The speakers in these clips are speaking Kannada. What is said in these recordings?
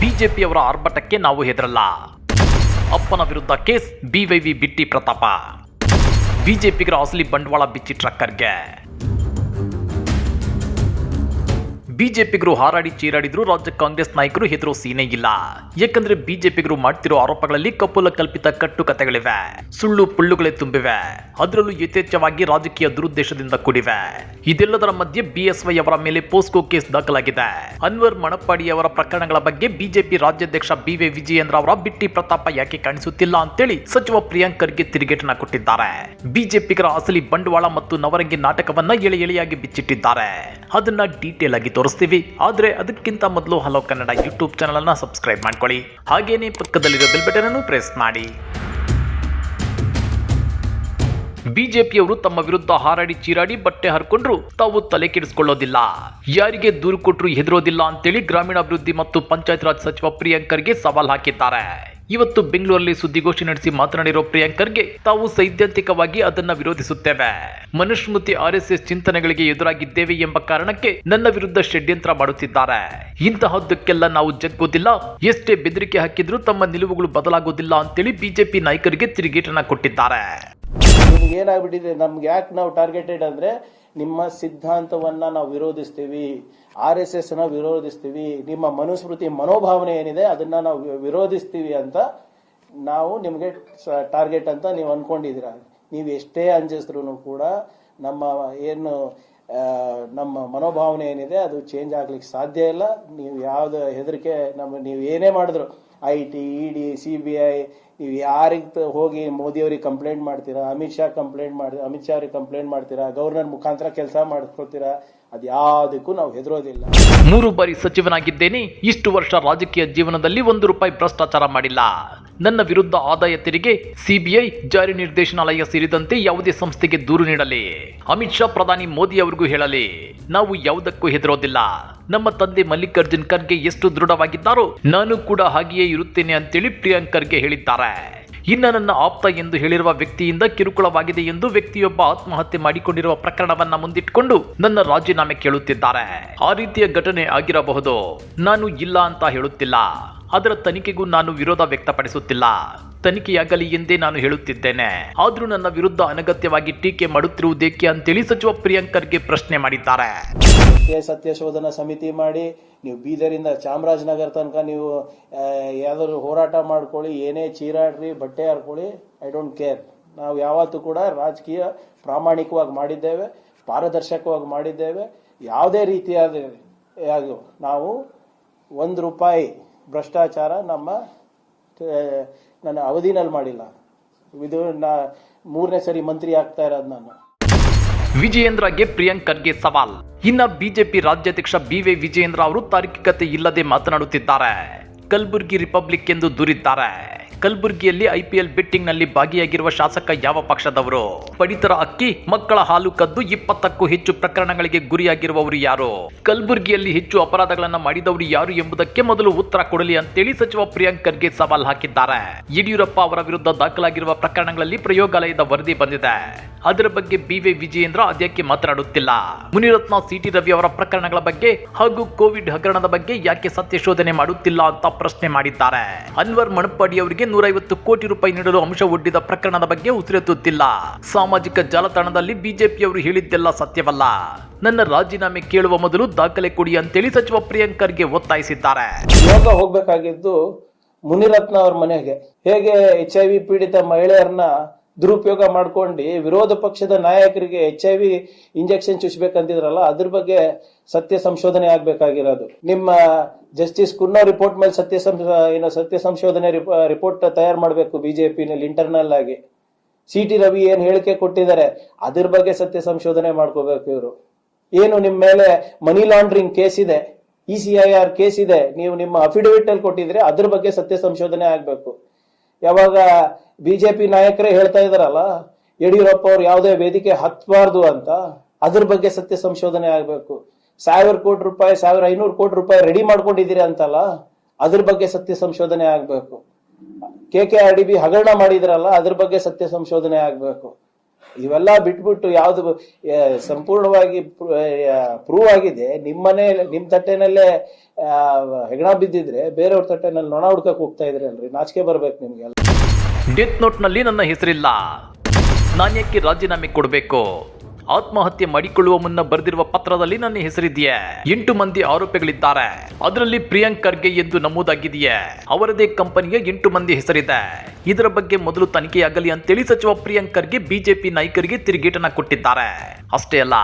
ಬಿಜೆಪಿಯವರ ಆರ್ಭಟಕ್ಕೆ ನಾವು ಹೆದರಲ್ಲ. ಅಪ್ಪನ ವಿರುದ್ಧ ಕೇಸ್ ಬಿವೈವಿ ಬಿಟ್ಟಿ ಪ್ರತಾಪ. ಬಿಜೆಪಿಗರ ಅಸಲಿ ಬಂಡವಾಳ ಬಿಚ್ಚಿ ಟ್ರಕ್ಕರ್ಗೆ. ಬಿಜೆಪಿಗರು ಹಾರಾಡಿ ಚೀರಾಡಿದ್ರು, ರಾಜ್ಯ ಕಾಂಗ್ರೆಸ್ ನಾಯಕರು ಹೆದರೋ ಸೀನೆ ಇಲ್ಲ. ಯಾಕಂದ್ರೆ ಬಿಜೆಪಿಗರು ಮಾಡ್ತಿರೋ ಆರೋಪಗಳಲ್ಲಿ ಕಪೋಲ ಕಲ್ಪಿತ ಕಟ್ಟುಕತೆಗಳಿವೆ ಸುಳ್ಳು ಪುಳ್ಳುಗಳೇ ತುಂಬಿವೆ. ಅದರಲ್ಲೂ ಯಥೇಚ್ಛವಾಗಿ ರಾಜಕೀಯ ದುರುದ್ದೇಶದಿಂದ ಕೂಡಿವೆ. ಇದೆಲ್ಲದರ ಮಧ್ಯೆ ಬಿಎಸ್ವೈ ಅವರ ಮೇಲೆ ಪೋಸ್ಕೋ ಕೇಸ್ ದಾಖಲಾಗಿದೆ. ಅನ್ವರ್ ಮಣಪ್ಪಾಡಿ ಅವರ ಪ್ರಕರಣಗಳ ಬಗ್ಗೆ ಬಿಜೆಪಿ ರಾಜ್ಯಾಧ್ಯಕ್ಷ ಬಿ ವಿ ವಿಜಯೇಂದ್ರ ಅವರ ಬಿಟ್ಟಿ ಪ್ರತಾಪ ಯಾಕೆ ಕಾಣಿಸುತ್ತಿಲ್ಲ ಅಂತೇಳಿ ಸಚಿವ ಪ್ರಿಯಾಂಕ್ ಖರ್ಗೆ ತಿರುಗೇಟನ ಕೊಟ್ಟಿದ್ದಾರೆ. ಬಿಜೆಪಿಗರ ಅಸಲಿ ಬಂಡವಾಳ ಮತ್ತು ನವರಂಗಿ ನಾಟಕವನ್ನ ಎಳೆ ಎಳೆಯಾಗಿ ಬಿಚ್ಚಿಟ್ಟಿದ್ದಾರೆ. ಅದನ್ನ ಡೀಟೇಲ್ ಆಗಿ ತೋರಿಸ್ತೀವಿ. ಆದರೆ ಅದಕ್ಕಿಂತ ಮೊದಲು ಹಲೋ ಕನ್ನಡ ಯೂಟ್ಯೂಬ್ ಚಾನಲನ್ನು ಸಬ್ಸ್ಕ್ರೈಬ್ ಮಾಡ್ಕೊಳ್ಳಿ. ಹಾಗೇನೇ ಪಕ್ಕದಲ್ಲಿರೋ ಬೆಲ್ ಬಟನ್ ಅನ್ನು ಪ್ರೆಸ್ ಮಾಡಿ. ಬಿಜೆಪಿಯವರು ತಮ್ಮ ವಿರುದ್ಧ ಹಾರಾಡಿ ಚೀರಾಡಿ ಬಟ್ಟೆ ಹರ್ಕೊಂಡ್ರು ತಾವು ತಲೆ ಕೆಡಿಸ್ಕೊಳ್ಳೋದಿಲ್ಲ. ಯಾರಿಗೆ ದೂರು ಕೊಟ್ಟರು ಹೆದರೋದಿಲ್ಲ ಅಂತೇಳಿ ಗ್ರಾಮೀಣಾಭಿವೃದ್ಧಿ ಮತ್ತು ಪಂಚಾಯತ್ ರಾಜ್ ಸಚಿವ ಪ್ರಿಯಾಂಕರ್ಗೆ ಸವಾಲ್ ಹಾಕಿದ್ದಾರೆ. ಇವತ್ತು ಬೆಂಗಳೂರಲ್ಲಿ ಸುದ್ದಿಗೋಷ್ಠಿ ನಡೆಸಿ ಮಾತನಾಡಿರೋ ಪ್ರಿಯಾಂಕರ್ಗೆ ತಾವು ಸೈದ್ಧಾಂತಿಕವಾಗಿ ಅದನ್ನ ವಿರೋಧಿಸುತ್ತೇವೆ. ಮನುಸ್ಮೃತಿ ಆರ್ ಎಸ್ ಎಸ್ ಚಿಂತನೆಗಳಿಗೆ ಎದುರಾಗಿದ್ದೇವೆ ಎಂಬ ಕಾರಣಕ್ಕೆ ನನ್ನ ವಿರುದ್ಧ ಷಡ್ಯಂತ್ರ ಮಾಡುತ್ತಿದ್ದಾರೆ. ಇಂತಹದ್ದಕ್ಕೆಲ್ಲ ನಾವು ಜಗ್ಗೋದಿಲ್ಲ. ಎಷ್ಟೇ ಬೆದರಿಕೆ ಹಾಕಿದ್ರೂ ತಮ್ಮ ನಿಲುವುಗಳು ಬದಲಾಗೋದಿಲ್ಲ ಅಂತೇಳಿ ಬಿಜೆಪಿ ನಾಯಕರಿಗೆ ತಿರುಗೇಟನ್ನ ಕೊಟ್ಟಿದ್ದಾರೆ. ಏನಾಗ್ಬಿಟ್ಟಿದೆ? ನಮ್ಗೆ ಯಾಕೆ ನಾವು ಟಾರ್ಗೆಟೆಡ್ ಅಂದ್ರೆ ನಿಮ್ಮ ಸಿದ್ಧಾಂತವನ್ನ ನಾವು ವಿರೋಧಿಸ್ತೀವಿ, ಆರ್ ಎಸ್ ಎಸ್ನ ವಿರೋಧಿಸ್ತೀವಿ, ನಿಮ್ಮ ಮನುಸ್ಮೃತಿ ಮನೋಭಾವನೆ ಏನಿದೆ ಅದನ್ನ ನಾವು ವಿರೋಧಿಸ್ತೀವಿ ಅಂತ ನಾವು ನಿಮಗೆ ಟಾರ್ಗೆಟ್ ಅಂತ ನೀವು ಅನ್ಕೊಂಡಿದ್ದೀರಾ? ನೀವು ಎಷ್ಟೇ ಅಂಜಿಸಿದ್ರು ಕೂಡ ನಮ್ಮ ಏನು ನಮ್ಮ ಮನೋಭಾವನೆ ಏನಿದೆ ಅದು ಚೇಂಜ್ ಆಗ್ಲಿಕ್ಕೆ ಸಾಧ್ಯ ಇಲ್ಲ. ನೀವು ಯಾವ್ದು ಹೆದರಿಕೆ ನಮ್ಮ, ನೀವು ಏನೇ ಮಾಡಿದ್ರು I T E D C B I ನೀವು ಯಾರಿಗೆ ಹೋಗಿ ಮೋದಿ ಅವ್ರಿಗೆ ಕಂಪ್ಲೇಂಟ್ ಮಾಡ್ತೀರಾ, ಅಮಿತ್ ಶಾ ಕಂಪ್ಲೇಂಟ್ ಮಾಡಿ, ಅಮಿತ್ ಶಾ ಅವ್ರಿಗೆ ಕಂಪ್ಲೇಂಟ್ ಮಾಡ್ತೀರಾ, ಗವರ್ನರ್ ಮುಖಾಂತರ ಕೆಲಸ ಮಾಡ್ಕೊಳ್ತೀರಾ ಅದ್ಯಾವುದಕ್ಕೂ ನಾವು ಹೆದರೋದಿಲ್ಲ. ಮೂರು ಬಾರಿ ಸಚಿವನಾಗಿದ್ದೇನೆ, ಇಷ್ಟು ವರ್ಷ ರಾಜಕೀಯ ಜೀವನದಲ್ಲಿ ಒಂದು ರೂಪಾಯಿ ಭ್ರಷ್ಟಾಚಾರ ಮಾಡಿಲ್ಲ. ನನ್ನ ವಿರುದ್ಧ ಆದಾಯ ತೆರಿಗೆ, ಸಿಬಿಐ ಜಾರಿ ನಿರ್ದೇಶನಾಲಯ ಸೇರಿದಂತೆ ಯಾವುದೇ ಸಂಸ್ಥೆಗೆ ದೂರು ನೀಡಲಿ. ಅಮಿತ್ ಶಾ ಪ್ರಧಾನಿ ಮೋದಿ ಅವರಿಗೂ ಹೇಳಲಿ. ನಾವು ಯಾವುದಕ್ಕೂ ಹೆದರೋದಿಲ್ಲ. ನಮ್ಮ ತಂದೆ ಮಲ್ಲಿಕಾರ್ಜುನ್ ಖರ್ಗೆ ಎಷ್ಟು ದೃಢವಾಗಿದ್ದಾರೋ ನಾನು ಕೂಡ ಹಾಗೆಯೇ ಇರುತ್ತೇನೆ ಅಂತೇಳಿ ಪ್ರಿಯಾಂಕರ್ಗೆ ಹೇಳಿದ್ದಾರೆ. ಇನ್ನ ನನ್ನ ಆಪ್ತ ಎಂದು ಹೇಳಿರುವ ವ್ಯಕ್ತಿಯಿಂದ ಕಿರುಕುಳವಾಗಿದೆ ಎಂದು ವ್ಯಕ್ತಿಯೊಬ್ಬ ಆತ್ಮಹತ್ಯೆ ಮಾಡಿಕೊಂಡಿರುವ ಪ್ರಕರಣವನ್ನ ಮುಂದಿಟ್ಟುಕೊಂಡು ನನ್ನ ರಾಜೀನಾಮೆ ಕೇಳುತ್ತಿದ್ದಾರೆ. ಆ ರೀತಿಯ ಘಟನೆ ಆಗಿರಬಹುದು. ನಾನು ಇಲ್ಲ ಅಂತ ಹೇಳುತ್ತಿಲ್ಲ. ಅದರ ತನಿಖೆಗೂ ನಾನು ವಿರೋಧ ವ್ಯಕ್ತಪಡಿಸುತ್ತಿಲ್ಲ. ತನಿಖೆಯಾಗಲಿ ಎಂದೇ ನಾನು ಹೇಳುತ್ತಿದ್ದೇನೆ. ಆದ್ರೂ ನನ್ನ ವಿರುದ್ಧ ಅನಗತ್ಯವಾಗಿ ಟೀಕೆ ಮಾಡುತ್ತಿರುವುದೇಕೆ ಅಂತೇಳಿ ಸಚಿವ ಪ್ರಿಯಾಂಕರ್ಗೆ ಪ್ರಶ್ನೆ ಮಾಡಿದ್ದಾರೆ. ಸತ್ಯ ಶೋಧನ ಸಮಿತಿ ಮಾಡಿ, ನೀವು ಬೀದರಿಂದ ಚಾಮರಾಜನಗರ ತನಕ ನೀವು ಯಾವ್ದಾದ್ರು ಹೋರಾಟ ಮಾಡ್ಕೊಳ್ಳಿ, ಏನೇ ಚೀರಾಡ್ರಿ, ಬಟ್ಟೆ ಹಾರ್ಕೊಳ್ಳಿ, ಐ ಡೋಂಟ್ ಕೇರ್. ನಾವು ಯಾವತ್ತೂ ಕೂಡ ರಾಜಕೀಯ ಪ್ರಾಮಾಣಿಕವಾಗಿ ಮಾಡಿದ್ದೇವೆ, ಪಾರದರ್ಶಕವಾಗಿ ಮಾಡಿದ್ದೇವೆ. ಯಾವುದೇ ರೀತಿಯಾದ ನಾವು ಒಂದು ರೂಪಾಯಿ ಭ್ರಷ್ಟಾಚಾರ ನಮ್ಮ ನನ್ನ ಅವಧಿನಲ್ಲಿ ಮಾಡಿಲ್ಲ. ಇದು ನಾ, ಮೂರನೇ ಸರಿ ಮಂತ್ರಿ ಆಗ್ತಾ ಇರೋದು ನಾನು. ವಿಜಯೇಂದ್ರಗೆ ಪ್ರಿಯಾಂಕ್ ಖರ್ಗೆ ಸವಾಲ್. ಇನ್ನ ಬಿಜೆಪಿ ರಾಜ್ಯಾಧ್ಯಕ್ಷ ಬಿ ವೈ ವಿಜಯೇಂದ್ರ ಅವರು ತಾರ್ಕಿಕತೆ ಇಲ್ಲದೆ ಮಾತನಾಡುತ್ತಿದ್ದಾರೆ. ಕಲಬುರ್ಗಿ ರಿಪಬ್ಲಿಕ್ ಎಂದು ದೂರಿದ್ದಾರೆ. ಕಲ್ಬುರ್ಗಿಯಲ್ಲಿ ಐಪಿಎಲ್ ಬೆಟ್ಟಿಂಗ್ನಲ್ಲಿ ಭಾಗಿಯಾಗಿರುವ ಶಾಸಕ ಯಾವ ಪಕ್ಷದವರು? ಪಡಿತರ ಅಕ್ಕಿ, ಮಕ್ಕಳ ಹಾಲು ಕದ್ದು ಇಪ್ಪತ್ತಕ್ಕೂ ಹೆಚ್ಚು ಪ್ರಕರಣಗಳಿಗೆ ಗುರಿಯಾಗಿರುವವರು ಯಾರು? ಕಲ್ಬುರ್ಗಿಯಲ್ಲಿ ಹೆಚ್ಚು ಅಪರಾಧಗಳನ್ನ ಮಾಡಿದವರು ಯಾರು ಎಂಬುದಕ್ಕೆ ಮೊದಲು ಉತ್ತರ ಕೊಡಲಿ ಅಂತೇಳಿ ಸಚಿವ ಪ್ರಿಯಾಂಕ್ ಖರ್ಗೆ ಸವಾಲ್ ಹಾಕಿದ್ದಾರೆ. ಯಡಿಯೂರಪ್ಪ ಅವರ ವಿರುದ್ಧ ದಾಖಲಾಗಿರುವ ಪ್ರಕರಣಗಳಲ್ಲಿ ಪ್ರಯೋಗಾಲಯದ ವರದಿ ಬಂದಿದೆ. ಅದರ ಬಗ್ಗೆ ಬಿವಿ ವಿಜಯೇಂದ್ರ ಅದ್ಯಾಕೆ ಮಾತನಾಡುತ್ತಿಲ್ಲ. ಮುನಿರತ್ನ ಸಿಟಿ ರವಿ ಅವರ ಪ್ರಕರಣಗಳ ಬಗ್ಗೆ ಹಾಗೂ ಕೋವಿಡ್ ಹಗರಣದ ಬಗ್ಗೆ ಯಾಕೆ ಸತ್ಯ ಶೋಧನೆ ಮಾಡುತ್ತಿಲ್ಲ ಅಂತ ಪ್ರಶ್ನೆ ಮಾಡಿದ್ದಾರೆ. ಅನ್ವರ್ ಮಣಪ್ಪಾಡಿ ಅವರಿಗೆ ನೂರೈವತ್ತು ಕೋಟಿ ರೂಪಾಯಿ ನೀಡಲು ಅಂಶ ಒಡ್ಡಿದ ಪ್ರಕರಣದ ಬಗ್ಗೆ ಉಸಿರೆತ್ತುತ್ತಿಲ್ಲ. ಸಾಮಾಜಿಕ ಜಾಲತಾಣದಲ್ಲಿ ಬಿಜೆಪಿಯವರು ಹೇಳಿದ್ದೆಲ್ಲ ಸತ್ಯವಲ್ಲ. ನನ್ನ ರಾಜೀನಾಮೆ ಕೇಳುವ ಮೊದಲು ದಾಖಲೆ ಕೊಡಿ ಅಂತೇಳಿ ಸಚಿವ ಪ್ರಿಯಾಂಕರ್ಗೆ ಒತ್ತಾಯಿಸಿದ್ದಾರೆ. ಯೋಗ ಹೋಗ್ಬೇಕಾಗಿದ್ದು ಮುನಿರತ್ನ ಅವ್ರ ಮನೆಗೆ. ಹೇಗೆ ಎಚ್ ಐ ವಿ ಪೀಡಿತ ಮಹಿಳೆಯರನ್ನ ದುರುಪಯೋಗ ಮಾಡ್ಕೊಂಡು ವಿರೋಧ ಪಕ್ಷದ ನಾಯಕರಿಗೆ ಎಚ್ ಐ ವಿ ಇಂಜೆಕ್ಷನ್ ಚುಚ್ಬೇಕಂತಿದ್ರಲ್ಲ, ಅದ್ರ ಬಗ್ಗೆ ಸತ್ಯ ಸಂಶೋಧನೆ ಆಗ್ಬೇಕಾಗಿರೋದು. ನಿಮ್ಮ ಜಸ್ಟಿಸ್ ಕುನ್ನೋ ರಿಪೋರ್ಟ್ ಮೇಲೆ ಸತ್ಯ ಏನೋ ಸತ್ಯ ಸಂಶೋಧನೆ ರಿಪೋರ್ಟ್ ತಯಾರು ಮಾಡಬೇಕು ಬಿಜೆಪಿನಲ್ಲಿ ಇಂಟರ್ನಲ್ ಆಗಿ. ಸಿ ಟಿ ರವಿ ಏನ್ ಹೇಳಿಕೆ ಕೊಟ್ಟಿದ್ದಾರೆ, ಅದ್ರ ಬಗ್ಗೆ ಸತ್ಯ ಸಂಶೋಧನೆ ಮಾಡ್ಕೋಬೇಕು ಇವರು. ಏನು ನಿಮ್ಮ ಮೇಲೆ ಮನಿ ಲಾಂಡ್ರಿಂಗ್ ಕೇಸ್ ಇದೆ E C I R case ಇದೆ, ನೀವು ನಿಮ್ಮ ಅಫಿಡವಿಟ್ ಅಲ್ಲಿ ಕೊಟ್ಟಿದ್ರೆ ಅದ್ರ ಬಗ್ಗೆ ಸತ್ಯ ಸಂಶೋಧನೆ ಆಗ್ಬೇಕು. ಯಾವಾಗ ಬಿಜೆಪಿ ನಾಯಕರೇ ಹೇಳ್ತಾ ಇದಾರಲ್ಲ ಯಡಿಯೂರಪ್ಪ ಅವ್ರು ಯಾವುದೇ ವೇದಿಕೆ ಹತ್ಬಾರ್ದು ಅಂತ, ಅದ್ರ ಬಗ್ಗೆ ಸತ್ಯ ಸಂಶೋಧನೆ ಆಗ್ಬೇಕು. ಸಾವಿರ ಕೋಟಿ ರೂಪಾಯಿ, ಸಾವಿರ ಐನೂರು ಕೋಟಿ ರೂಪಾಯಿ ರೆಡಿ ಮಾಡ್ಕೊಂಡಿದ್ದೀರಿ ಅಂತಲ್ಲ, ಅದ್ರ ಬಗ್ಗೆ ಸತ್ಯ ಸಂಶೋಧನೆ ಆಗ್ಬೇಕು. K K R D B ಹಗರಣ ಮಾಡಿದ್ರಲ್ಲ, ಅದ್ರ ಬಗ್ಗೆ ಸತ್ಯ ಸಂಶೋಧನೆ ಆಗ್ಬೇಕು. ಇವೆಲ್ಲ ಬಿಟ್ಬಿಟ್ಟು ಯಾವ್ದು ಸಂಪೂರ್ಣವಾಗಿ ಪ್ರೂವ್ ಆಗಿದೆ. ನಿಮ್ಮನೆ ನಿಮ್ ತಟ್ಟೆನಲ್ಲೇ ಹೆಗಣ ಬಿದ್ದಿದ್ರೆ ಬೇರೆಯವ್ರ ತಟ್ಟೆನಲ್ಲಿ ನೊಣ ಹುಡ್ಕಕ್ ಹೋಗ್ತಾ ಇದ್ರಿ ಅಲ್ರಿ. ನಾಚಿಕೆ ಬರ್ಬೇಕು ನಿಮ್ಗೆ ಡೆತ್ ನೋಟ್ನಲ್ಲಿ ನನ್ನ ಹೆಸರಿಲ್ಲ. ನಾನ್ಯಾಕೆ ರಾಜೀನಾಮೆ ಕೊಡಬೇಕು. ಆತ್ಮಹತ್ಯೆ ಮಾಡಿಕೊಳ್ಳುವ ಮುನ್ನ ಬರೆದಿರುವ ಪತ್ರದಲ್ಲಿ ನನ್ನ ಹೆಸರಿದೆಯೇ? ಎಂಟು ಮಂದಿ ಆರೋಪಿಗಳಿದ್ದಾರೆ. ಅದರಲ್ಲಿ ಪ್ರಿಯಾಂಕರ್ಗೆ ಎಂದು ನಮೂದಾಗಿದೆಯೇ? ಅವರದೇ ಕಂಪನಿಯ ಎಂಟು ಮಂದಿ ಹೆಸರಿದೆ. ಇದರ ಬಗ್ಗೆ ಮೊದಲು ತನಿಖೆಯಾಗಲಿ ಅಂತೇಳಿ ಸಚಿವ ಪ್ರಿಯಾಂಕರ್ಗೆ ಬಿಜೆಪಿ ನಾಯಕರಿಗೆ ತಿರುಗೇಟನ ಕೊಟ್ಟಿದ್ದಾರೆ. ಅಷ್ಟೇ ಅಲ್ಲ,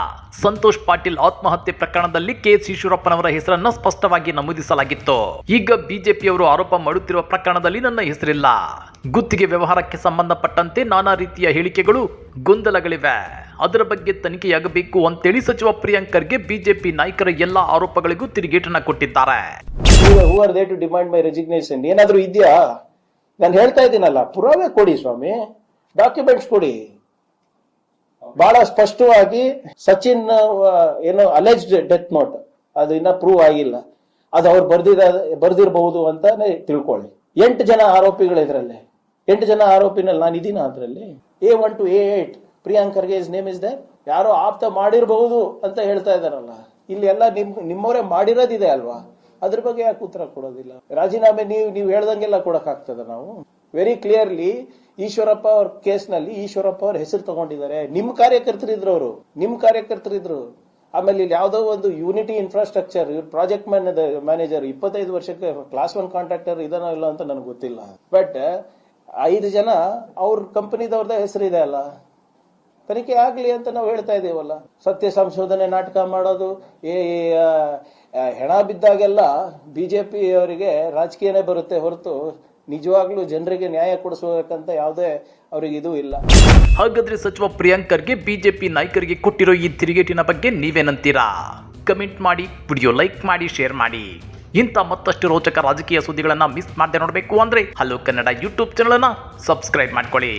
ಸಂತೋಷ್ ಪಾಟೀಲ್ ಆತ್ಮಹತ್ಯೆ ಪ್ರಕರಣದಲ್ಲಿ ಕೆ ಎಸ್ ಈಶ್ವರಪ್ಪನವರ ಹೆಸರನ್ನ ಸ್ಪಷ್ಟವಾಗಿ ನಮೂದಿಸಲಾಗಿತ್ತು. ಈಗ ಬಿಜೆಪಿಯವರು ಆರೋಪ ಮಾಡುತ್ತಿರುವ ಪ್ರಕರಣದಲ್ಲಿ ನನ್ನ ಹೆಸರಿಲ್ಲ. ಗುತ್ತಿಗೆ ವ್ಯವಹಾರಕ್ಕೆ ಸಂಬಂಧಪಟ್ಟಂತೆ ನಾನಾ ರೀತಿಯ ಹೇಳಿಕೆಗಳು ಗೊಂದಲಗಳಿವೆ. ಅದರ ಬಗ್ಗೆ ತನಿಖೆಯಾಗಬೇಕು ಅಂತೇಳಿ ಸಚಿವ ಪ್ರಿಯಾಂಕ್ ಖರ್ಗೆ ಬಿಜೆಪಿ ನಾಯಕರ ಎಲ್ಲ ಆರೋಪಗಳಿಗೂ ತಿರುಗೇಟನ್ನ ಕೊಟ್ಟಿದ್ದಾರೆ. Who they to demand my ಏನಾದ್ರೂ ಇದೆಯಾ? ನಾನು ಹೇಳ್ತಾ ಇದ್ದೀನಲ್ಲ, ಪುರಾವೆ ಕೊಡಿ ಸ್ವಾಮಿ ಡಾಕ್ಯುಮೆಂಟ್ಸ್ ಕೊಡಿ. ಬಹಳ ಸ್ಪಷ್ಟವಾಗಿ ಸಚಿನ್ ಏನು ಅಲೆಜ್ಡ್ ಡೆತ್ ನೋಟ್ ಅದು ಇನ್ನ ಪ್ರೂವ್ ಆಗಿಲ್ಲ. ಅದು ಅವ್ರು ಬರ್ದಿದ, ಬರ್ದಿರಬಹುದು ಅಂತಾನೆ ತಿಳ್ಕೊಳ್ಳಿ. ಎಂಟು ಜನ ಆರೋಪಿಗಳು ಇದರಲ್ಲಿ ಎಂಟು ಜನ ಆರೋಪಿನಲ್ಲಿ ನಾನು ಇದೀನ ಅದರಲ್ಲಿ? A one to A eight Priyank Kharge is name is there ಯಾರೋ ಆಪ್ತ ಮಾಡಿರಬಹುದು ಅಂತ ಹೇಳ್ತಾ ಇದಾರಲ್ಲ ಇಲ್ಲಿ ಎಲ್ಲ ನಿಮ್, ನಿಮ್ಮವರೇ ಮಾಡಿರೋದಿದೆ ಅಲ್ವಾ? ಅದ್ರ ಬಗ್ಗೆ ಯಾಕೆ ಉತ್ತರ ಕೊಡೋದಿಲ್ಲ? ರಾಜೀನಾಮೆ ನೀವು ನೀವು ಹೇಳ್ದಂಗೆಲ್ಲ ಕೊಡಕ್ ಆಗ್ತದ ನಾವು? ವೆರಿ ಕ್ಲಿಯರ್ಲಿ ಈಶ್ವರಪ್ಪ ಅವ್ರ ಕೇಸ್ನಲ್ಲಿ ಈಶ್ವರಪ್ಪ ಅವ್ರ ಹೆಸರು ತಗೊಂಡಿದ್ದಾರೆ. ನಿಮ್ ಕಾರ್ಯಕರ್ತರಿದ್ರು ಅವರು. ನಿಮ್ ಕಾರ್ಯಕರ್ತರಿದ್ರು ಆಮೇಲೆ ಇಲ್ಲಿ ಯಾವ್ದೋ ಒಂದು ಯೂನಿಟಿ ಇನ್ಫ್ರಾಸ್ಟ್ರಕ್ಚರ್ ಪ್ರಾಜೆಕ್ಟ್ ಮ್ಯಾನೇಜರ್ ಇಪ್ಪತ್ತೈದು ವರ್ಷಕ್ಕೆ ಕ್ಲಾಸ್ ಒನ್ ಕಾಂಟ್ರಾಕ್ಟರ್ ಇದನ್ನೋ ಇಲ್ಲ ಅಂತ ನನಗೆ ಗೊತ್ತಿಲ್ಲ. ಬಟ್ ಐದು ಜನ ಅವ್ರ ಕಂಪನಿದವ್ರದ ಹೆಸರಿದೆ ಅಲ್ಲ. ತನಿಖೆ ಆಗ್ಲಿ ಅಂತ ನಾವು ಹೇಳ್ತಾ ಇದೀವಲ್ಲ ಸತ್ಯ ಸಂಶೋಧನೆ ನಾಟಕ ಮಾಡೋದು ಏ ಹೆಣ ಬಿದ್ದಾಗೆಲ್ಲ ಬಿಜೆಪಿ ಅವರಿಗೆ ರಾಜಕೀಯನೇ ಬರುತ್ತೆ ಹೊರತು ನಿಜವಾಗ್ಲೂ ಜನರಿಗೆ ನ್ಯಾಯ ಕೊಡಿಸಬೇಕಂತ ಯಾವುದೇ ಅವ್ರಿಗೆ ಇದು ಇಲ್ಲ. ಹಾಗಾದ್ರೆ ಸಚಿವ ಪ್ರಿಯಾಂಕರ್ಗೆ ಬಿಜೆಪಿ ನಾಯಕರಿಗೆ ಕೊಟ್ಟಿರೋ ಈ ತಿರುಗೇಟಿನ ಬಗ್ಗೆ ನೀವೇನಂತೀರಾ? ಕಮೆಂಟ್ ಮಾಡಿ, ವಿಡಿಯೋ ಲೈಕ್ ಮಾಡಿ, ಶೇರ್ ಮಾಡಿ. ಇಂಥ ಮತ್ತಷ್ಟು ರೋಚಕ ರಾಜಕೀಯ ಸುದ್ದಿಗಳನ್ನು ಮಿಸ್ ಮಾಡದೆ ನೋಡಬೇಕು ಅಂದ್ರೆ ಹಲೋ ಕನ್ನಡ ಯೂಟ್ಯೂಬ್ ಚಾನಲನ್ನು ಸಬ್ಸ್ಕ್ರೈಬ್ ಮಾಡ್ಕೊಳ್ಳಿ.